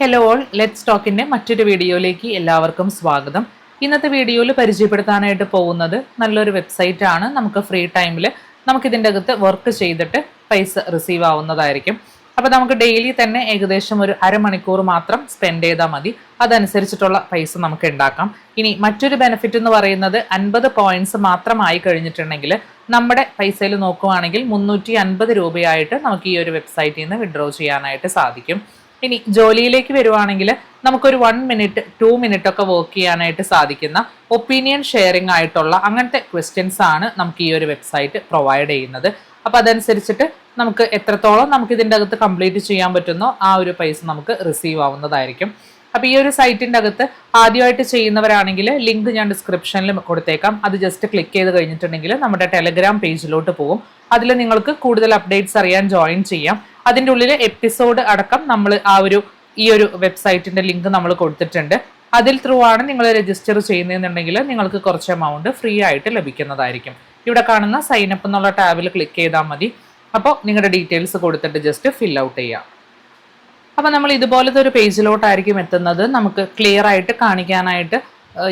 Hello all let's ടോക്കിന്റെ മറ്റൊരു വീഡിയോയിലേക്ക് എല്ലാവർക്കും സ്വാഗതം. ഇന്നത്തെ വീഡിയോയിൽ പരിചയപ്പെടുത്താനായിട്ട് പോകുന്നത് നല്ലൊരു വെബ്സൈറ്റ് ആണ്. നമുക്ക് ഫ്രീ ടൈമിൽ നമുക്കിതിന്റെ അകത്ത് വർക്ക് ചെയ്തിട്ട് പൈസ റിസീവ് ആവുന്നതായിരിക്കും. അപ്പോൾ നമുക്ക് ഡെയിലി തന്നെ ഏകദേശം ഒരു അരമണിക്കൂർ മാത്രം സ്പെൻഡ് ചെയ്താൽ മതി. അതനുസരിച്ചിട്ടുള്ള പൈസ നമുക്ക് ഉണ്ടാക്കാം. ഇനി മറ്റൊരു ബെനിഫിറ്റ് എന്ന് പറയുന്നത് അൻപത് പോയിന്റ്സ് മാത്രമായി കഴിഞ്ഞിട്ടുണ്ടെങ്കിൽ നമ്മുടെ പൈസയിൽ നോക്കുവാണെങ്കിൽ മുന്നൂറ്റി അൻപത് രൂപയായിട്ട് നമുക്ക് ഈ ഒരു വെബ്സൈറ്റിൽ നിന്ന് വിഡ്രോ ചെയ്യാനായിട്ട് സാധിക്കും. ഇനി ജോലിയിലേക്ക് വരുവാണെങ്കിൽ നമുക്കൊരു വൺ മിനിറ്റ് ടു മിനിറ്റ് ഒക്കെ വർക്ക് ചെയ്യാനായിട്ട് സാധിക്കുന്ന ഒപ്പീനിയൻ ഷെയറിംഗ് ആയിട്ടുള്ള അങ്ങനത്തെ ക്വസ്റ്റ്യൻസ് ആണ് നമുക്ക് ഈ ഒരു വെബ്സൈറ്റ് പ്രൊവൈഡ് ചെയ്യുന്നത്. അപ്പോൾ അതനുസരിച്ചിട്ട് നമുക്ക് എത്രത്തോളം നമുക്ക് ഇതിന്റെ അകത്ത് കംപ്ലീറ്റ് ചെയ്യാൻ പറ്റുന്നോ ആ ഒരു പൈസ നമുക്ക് റിസീവ് ആവുന്നതായിരിക്കും. അപ്പോൾ ഈ ഒരു സൈറ്റിന്റെ അകത്ത് ആദ്യമായിട്ട് ചെയ്യുന്നവരാണെങ്കിൽ ലിങ്ക് ഞാൻ ഡിസ്ക്രിപ്ഷനിൽ കൊടുത്തേക്കാം. അത് ജസ്റ്റ് ക്ലിക്ക് ചെയ്ത് കഴിഞ്ഞിട്ടുണ്ടെങ്കിൽ നമ്മുടെ ടെലഗ്രാം പേജിലോട്ട് പോകും. അതിൽ നിങ്ങൾക്ക് കൂടുതൽ അപ്ഡേറ്റ്സ് അറിയാൻ ജോയിൻ ചെയ്യാം. അതിന്റെ ഉള്ളിൽ എപ്പിസോഡ് അടക്കം നമ്മൾ ആ ഒരു ഈ ഒരു വെബ്സൈറ്റിന്റെ ലിങ്ക് നമ്മൾ കൊടുത്തിട്ടുണ്ട്. അതിൽ ത്രൂ ആണ് നിങ്ങൾ രജിസ്റ്റർ ചെയ്യുന്നതെന്നുണ്ടെങ്കിൽ നിങ്ങൾക്ക് കുറച്ച് എമൗണ്ട് ഫ്രീ ആയിട്ട് ലഭിക്കുന്നതായിരിക്കും. ഇവിടെ കാണുന്ന സൈൻ അപ്പ് എന്നുള്ള ടാബിൽ ക്ലിക്ക് ചെയ്താൽ മതി. അപ്പോൾ നിങ്ങളുടെ ഡീറ്റെയിൽസ് കൊടുത്തിട്ട് ജസ്റ്റ് ഫിൽ ഔട്ട് ചെയ്യാം. അപ്പോൾ നമ്മൾ ഇതുപോലത്തെ ഒരു പേജിലോട്ടായിരിക്കും എത്തുന്നത്. നമുക്ക് ക്ലിയർ ആയിട്ട് കാണിക്കാനായിട്ട്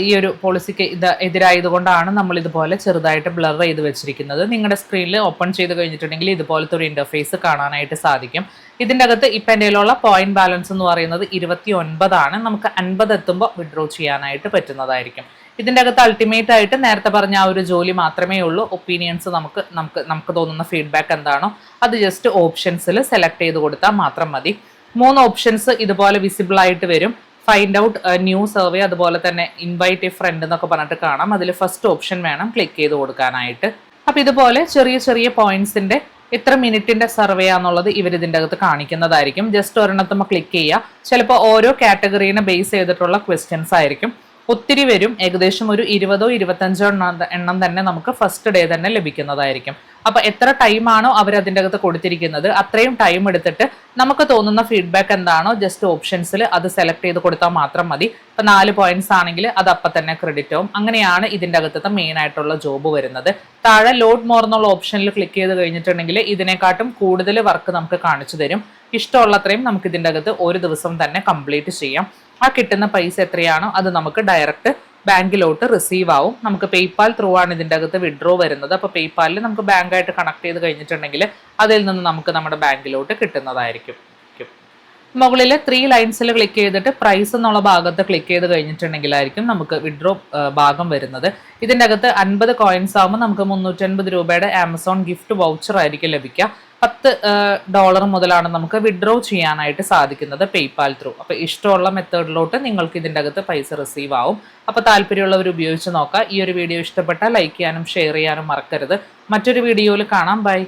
ഈ ഒരു പോളിസിക്ക് ഇത് എതിരായതുകൊണ്ടാണ് നമ്മൾ ഇതുപോലെ ചെറുതായിട്ട് ബ്ലർ ചെയ്ത് വെച്ചിരിക്കുന്നത്. നിങ്ങളുടെ സ്ക്രീനിൽ ഓപ്പൺ ചെയ്ത് കഴിഞ്ഞിട്ടുണ്ടെങ്കിൽ ഇതുപോലത്തെ ഒരു ഇന്റർഫേസ് കാണാനായിട്ട് സാധിക്കും. ഇതിന്റെ അകത്ത് ഇപ്പം എന്റെ കയ്യിലുള്ള പോയിന്റ് ബാലൻസ് എന്ന് പറയുന്നത് ഇരുപത്തി ഒൻപതാണ് നമുക്ക് അൻപത് എത്തുമ്പോൾ വിഡ്രോ ചെയ്യാനായിട്ട് പറ്റുന്നതായിരിക്കും. ഇതിന്റെ അകത്ത് അൾട്ടിമേറ്റ് ആയിട്ട് നേരത്തെ പറഞ്ഞ ആ ഒരു ജോലി മാത്രമേ ഉള്ളൂ. ഒപ്പീനിയൻസ് നമുക്ക് നമുക്ക് നമുക്ക് തോന്നുന്ന ഫീഡ്ബാക്ക് എന്താണോ അത് ജസ്റ്റ് ഓപ്ഷൻസിൽ സെലക്ട് ചെയ്ത് കൊടുത്താൽ മാത്രം മതി. മൂന്ന് ഓപ്ഷൻസ് ഇതുപോലെ വിസിബിൾ ആയിട്ട് വരും. ഫൈൻഡ് ഔട്ട് ന്യൂ സർവേ അതുപോലെ തന്നെ ഇൻവൈറ്റ് എ ഫ്രണ്ട് എന്നൊക്കെ പറഞ്ഞിട്ട് കാണാം. അതിൽ ഫസ്റ്റ് ഓപ്ഷൻ വേണം ക്ലിക്ക് ചെയ്ത് കൊടുക്കാനായിട്ട്. അപ്പം ഇതുപോലെ ചെറിയ ചെറിയ പോയിന്റ്സിന്റെ എത്ര മിനിറ്റിന്റെ സർവേ ആണെന്നുള്ളത് ഇവർ ഇതിന്റെ അകത്ത് കാണിക്കുന്നതായിരിക്കും. ജസ്റ്റ് ഒരെണ്ണത്തുമ്പോൾ ക്ലിക്ക് ചെയ്യുക. ചിലപ്പോൾ ഓരോ കാറ്റഗറീനെ ബേസ് ചെയ്തിട്ടുള്ള ക്വസ്റ്റ്യൻസ് ആയിരിക്കും. ഒത്തിരി വരും. ഏകദേശം ഒരു ഇരുപതോ ഇരുപത്തഞ്ചോ എണ്ണം തന്നെ നമുക്ക് ഫസ്റ്റ് ഡേ തന്നെ ലഭിക്കുന്നതായിരിക്കും. അപ്പൊ എത്ര ടൈമാണോ അവർ അതിന്റെ അകത്ത് കൊടുത്തിരിക്കുന്നത് അത്രയും ടൈം എടുത്തിട്ട് നമുക്ക് തോന്നുന്ന ഫീഡ്ബാക്ക് എന്താണോ ജസ്റ്റ് ഓപ്ഷൻസിൽ അത് സെലക്ട് ചെയ്ത് കൊടുത്താൽ മാത്രം മതി. ഇപ്പൊ നാല് പോയിന്റ്സ് ആണെങ്കിൽ അത് അപ്പൊ തന്നെ ക്രെഡിറ്റ് ആവും. അങ്ങനെയാണ് ഇതിന്റെ അകത്തത്തെ മെയിൻ ആയിട്ടുള്ള ജോബ് വരുന്നത്. താഴെ ലോഡ് മോർ എന്നുള്ള ഓപ്ഷനിൽ ക്ലിക്ക് ചെയ്ത് കഴിഞ്ഞിട്ടുണ്ടെങ്കിൽ ഇതിനെക്കാട്ടും കൂടുതൽ വർക്ക് നമുക്ക് കാണിച്ചു തരും. ഇഷ്ടമുള്ളത്രയും നമുക്ക് ഇതിന്റെ അകത്ത് ഒരു ദിവസം തന്നെ കംപ്ലീറ്റ് ചെയ്യാം. ആ കിട്ടുന്ന പൈസ എത്രയാണോ അത് നമുക്ക് ഡയറക്റ്റ് ബാങ്കിലോട്ട് റിസീവ് ആവും. നമുക്ക് പേയ്പാൽ ത്രൂ ആണ് ഇതിന്റെ അകത്ത് വിഡ്രോ വരുന്നത്. അപ്പോൾ പേയ്പാലിൽ നമുക്ക് ബാങ്കായിട്ട് കണക്ട് ചെയ്ത് കഴിഞ്ഞിട്ടുണ്ടെങ്കിൽ അതിൽ നിന്ന് നമുക്ക് നമ്മുടെ ബാങ്കിലോട്ട് കിട്ടുന്നതായിരിക്കും. മുകളിൽ ത്രീ ലൈൻസിൽ ക്ലിക്ക് ചെയ്തിട്ട് പ്രൈസ് എന്നുള്ള ഭാഗത്ത് ക്ലിക്ക് ചെയ്ത് കഴിഞ്ഞിട്ടുണ്ടെങ്കിലായിരിക്കും നമുക്ക് വിഡ്രോ ഭാഗം വരുന്നത്. ഇതിന്റെ അകത്ത് അൻപത് കോയിൻസ് ആകുമ്പോൾ നമുക്ക് മുന്നൂറ്റൻപത് രൂപയുടെ ആമസോൺ ഗിഫ്റ്റ് വൗച്ചർ ആയിരിക്കും ലഭിക്കുക. പത്ത് ഡോളർ മുതലാണ് നമുക്ക് വിഡ്രോ ചെയ്യാനായിട്ട് സാധിക്കുന്നത് പേയ്പാൽ ത്രൂ അപ്പോൾ ഇഷ്ടമുള്ള മെത്തേഡിലോട്ട് നിങ്ങൾക്ക് ഇതിന്റെ അകത്ത് പൈസ റിസീവ് ആവും. അപ്പോൾ താല്പര്യമുള്ളവർ ഉപയോഗിച്ച് നോക്കുക ഈ ഒരു വീഡിയോ ഇഷ്ടപ്പെട്ടാൽ ലൈക്ക് ചെയ്യാനും ഷെയർ ചെയ്യാനും മറക്കരുത്. മറ്റൊരു വീഡിയോയിൽ കാണാം. ബൈ